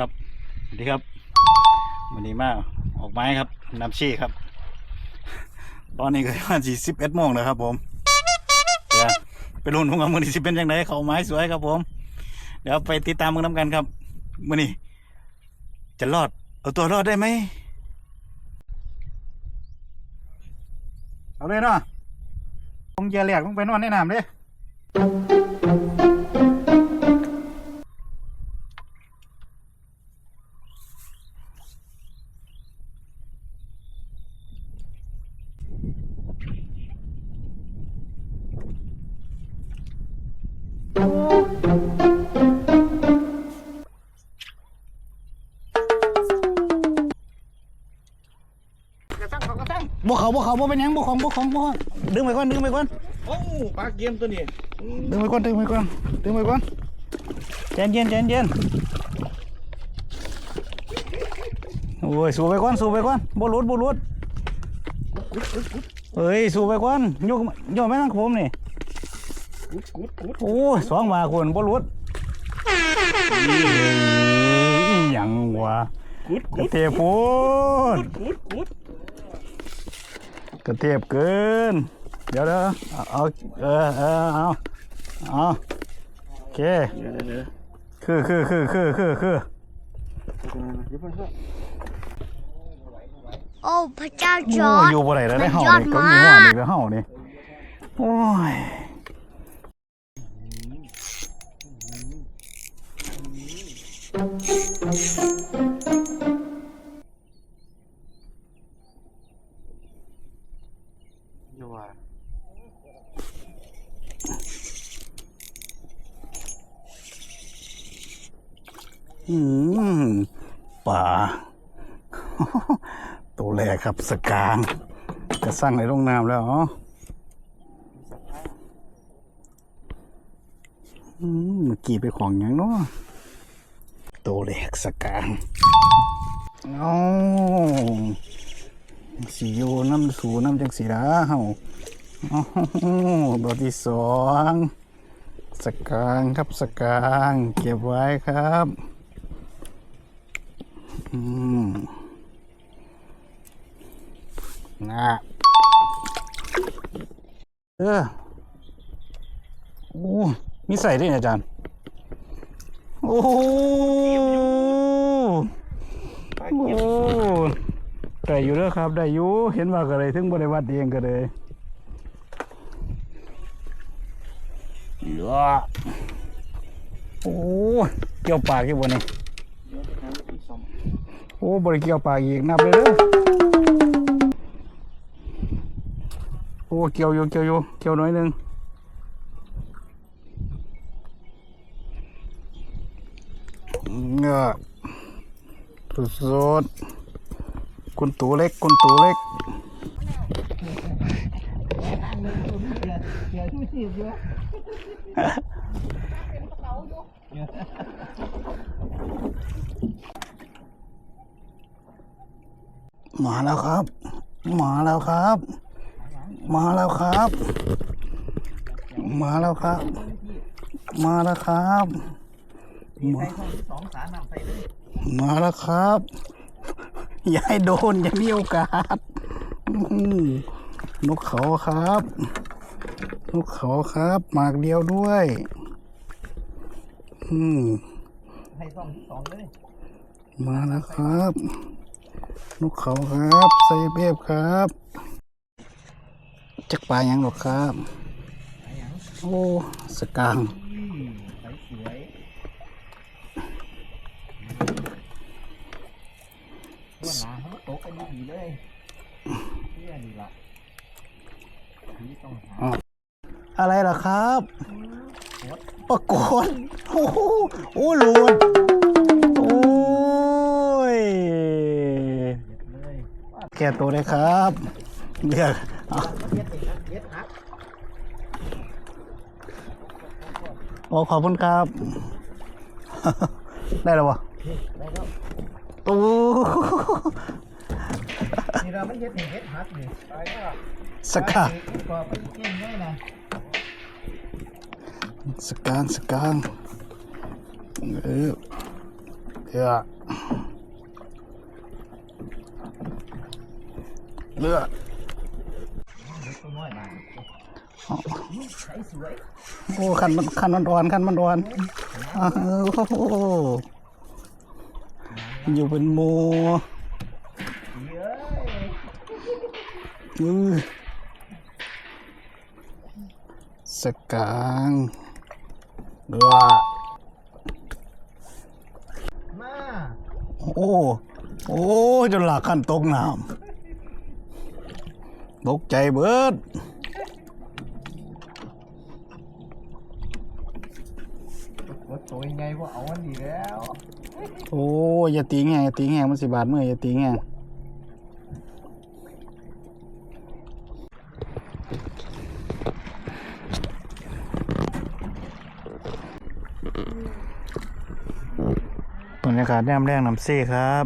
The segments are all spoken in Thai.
ครับสวัสดีครับวันนี้มาออกไม้ครับน้ำชี่ครับ ตอนนี้ก็ประมาณสี่สิบเอ็ดโมงนะครับ ผมเดี๋ยวไปรุ่นพวกมันมือนี้สิเป็นยังไงเขาไม้สวยครับ ผม เดี๋ยวไปติดตามมึงน้ำกันครับมือนี้จะรอด เอาตัวรอดได้ไหมเอาเลยเนาะคงจะแหลกลงไปนอนในน้ำเด้ บ่เขาบ่เขาบ่เป็นหยังบ่ของบ่ของบ่ของดึงไปก่อนดึงไปก่อนโอ้ปลาเกมตัวนี้ดึงไปก่อนดึงไปก่อนดึงไปก่อนใจเย็นใจเย็นโอ้ยสู้ไปก่อนสู้ไปก่อนบ่หลุดบ่หลุดเฮ้ยสู้ไปก่อนโยกโยกไม่ต้องผมนี่กุดกุดกุดโอ้ยสองบาคนบ่หลุดอีหยังวะกุดกกุระดเทียบพูดกุดกุด กระเทียบเกิน เดี๋ยวเดี๋ยวเอาเอาเออเออเอาเอาโอเคเดี๋ยวเดี๋ยวเดี๋ยวคือคือคือคือคือคือเดี๋ยวเพิ่งเข้าโอ้พระเจ้าจโอ้อร์ยดอยู่บ่ได้แล้วได้มันเห่ายอดนี่เก็มีมากห้อนนี่ก็เห่านี่โอ้ยเดี๋ยวว่าอืมป่าตัวแรกครับสกาง จะสร้างในโรงน้ำแล้วอ๋ออืมเมื่อกี้ไปของหยังเนาะตัวแรกสกางเอ สีโยน้ำสูน้ำจังสีดาเฮาเอ้าตัวที่สองสกางครับสกางเก็บไว้ครับอืมนะเออโอ้มีใส่ด้วยนะอาจารย์โอ้โหปลาโอ้ ได้อยู่เด้อครับ ได้อยู่เห็นว่าก็เลยถึงบริวัดเองก็เลยเยอะโอ้เกี่ยวปากกี่บนนี่เดี๋ยวหาวิธีซ่อมโอ้บริเกี่ยวปากอีกนับเลยเด้อโอ้เกี่ยวอยู่เกี่ยวอยู่เกี่ยวน่อยหนึงเงาสุดสุดๆ คุณตูเล็ก คุณตูเล็กมาแล้วครับ มาแล้วครับ มาแล้วครับ มาแล้วครับ มาแล้วครับ มาสองสารนำใส่เลยมาแล้วครับ อย่าให้โดนอย่ามีโอกาสนกเขาครับ นกเขาครับหมากเดียวด้วย อืมให้ซ่อมที่สองเลยมาแล้วครับ นกเขาครับใส่เบียบครับจักปลายังหรอครับ โอ้สกาง ใส่สวยตัวหนาเขาก็ตกกันดีๆเลย เพื่อดีละนี่ต้องหาอะไรล่ะครับปรากฏโอ้โหโอ้หลวนโอ้ยเลยแก่ตัวเลยครับเรียกเอาเย็ดเองนะเย็ดฮักโอ้ขอบคุณครับ ได้แล้ววะได้แล้วตู้ นี่เราไม่เย็ดเองเย็ดฮักนี่ไปก็สกาก็ไปเก่งได้นะสกางสกางเออเลือเลือตัวน้อยมาใช้สวยโอ้ขันมันขันมันร้อนขันมันร้อนโอ้โหอยู่เป็นโม เยอะ อือ สกางเลือมาโอ้ โอ้ จนหลักขันตกน้ำตกใจเบิดว่าตัวยังไงว่าเอาอันนี้แล้ว โอ้ยอย่าตีแง่อย่าตีแง่มันสิบาทเมื่อยอย่าตีแง่ รรยากาศแนมแรงน้ำเซ่ครับ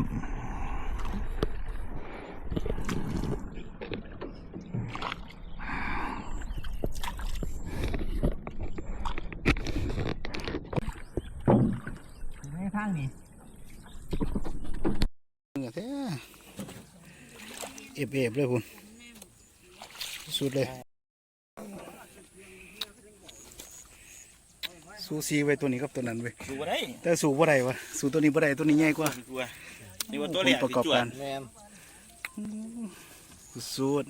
ไม่ทางนี้เหงื่อแท้เอฟเอฟเลยคุณสุดเลย สูสีไว้ตัวนี้กับตัวนั้นเว้ยดูบ่ได้แต่สูบ่ได้วะสูตัวนี้บ่ได้ตัวนี้ใหญ่กว่าตัวนี่ว่าตัวแรกผลประกอบการแมนสุด